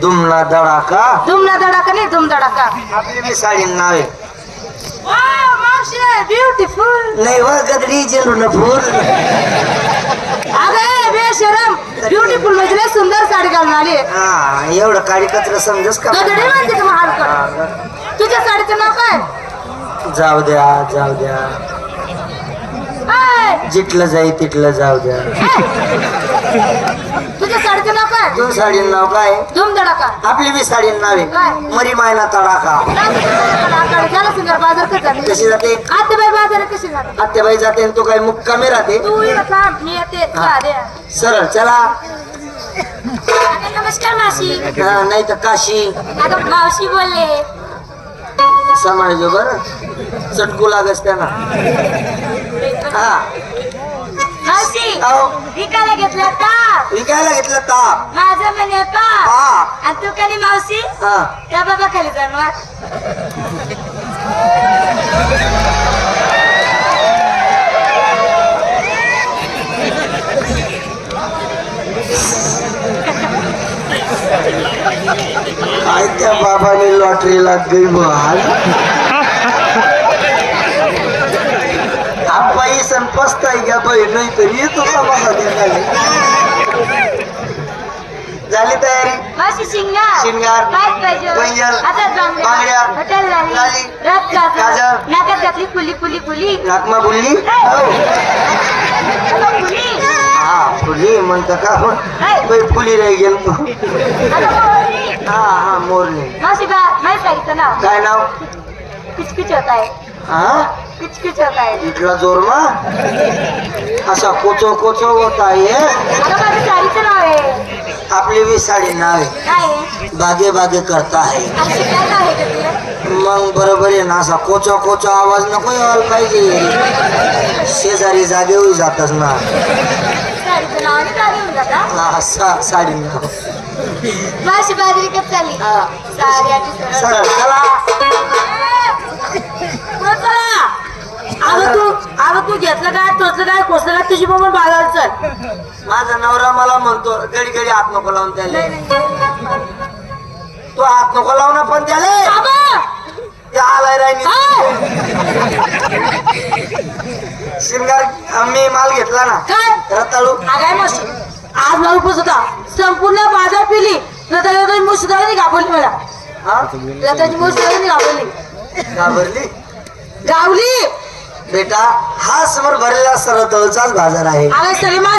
दुमला दडाका धुमना धडाका नाही धुम धडाका. आपली बी साडी नाव आहे. ब्युटिफुल नाही व गदडी झेंडून फुल. अगे बेशरम ब्युटिफुल म्हणजे लय सुंदर साडी घालून आली. हा एवढं काळी कचरा समजस का? गदडी म्हणते का महाडकर तुझ्या साडीचं नाव काय? जाऊ द्या जाऊ द्या. जिथलं जाई तिथलं जाऊ द्या. नाव काय दोन साडी नाव काय? धुम धडाका आपली बी साडी नाव? आहे. मरी मायना तडाका झाला सुंदर बाजार कसा कशी जाते? बाजार कशी झाला आत्याबाई जाते आणि तो काय मुक्कामी राहते? तू इकडं थांब मी येते. चहा दे. सरळ चला. नमस्कार मावशी. हा, नाही तर काशी. अगं मावशी बोलले. सांभाळજો बर चटकू लागस त्यांना हा. मावशी विकायला घेतला ताप विकायला घेतलं ताप. माझं म्हणे हा आणि तू खाली मावशी? हा. त्या बाबा खाली जाणार काय त्या बाबाने लॉटरीला गई बहाल आपाई सण पसताय घ्या बाई नाही तर येतो मला झाली तयारी मावशी शिंगार शिंगार, हातात बांगड्या लाली, काजळ, नाकात घातली फुली फुली फुली नाकमा बोलली? हो. फुली हा फुली म्हणता का? फुली राही गेल. फुली. हा हा मोरणी. मावशी बा माहीत साडीचं नाव? काय नाव? किचकिच होत आहे. हा? किचकिच होत आहे. इथला जोर मा. असा कोचो कोचो होत आहे. माझं साडीचं नाव आहे. आपली वी साडी नाव। आहे काय आहे बागे बागे करता आहे अशी काय नाव आहे का तुला मग बरोबर आहे ना असा कोचो कोचो आवाज नको यायला पाहिजे शेजारी जागेवर जातच ना। साडीचं नाव आणि गाडी होऊन जाता। हा, सा- साडी नाव। मावशी बाजरी कप चालली हा. साडी आणि सरळ. सरळ चला घेतलं काय? टोचलं काय? कोसलं काय? तुझी बाजारात चल माझा नवरा मला म्हणतो गडी गडी हात नको लावून त्याले. तो हात नको लावून पण त्याले. ते आलाय राहिनी शिंगार मी माल घेतला ना. काय? रताळू आगाय आज मला उपवास होता. संपूर्ण बाजार पिली. रथाची मुस सुद्धा नाही घाबरली मला. हा? रथाची मुस सुद्धा नाही घाबरली. घाबरली? गावली बेटा हा समोर भरलेला सरतळचाच बाजार आहे.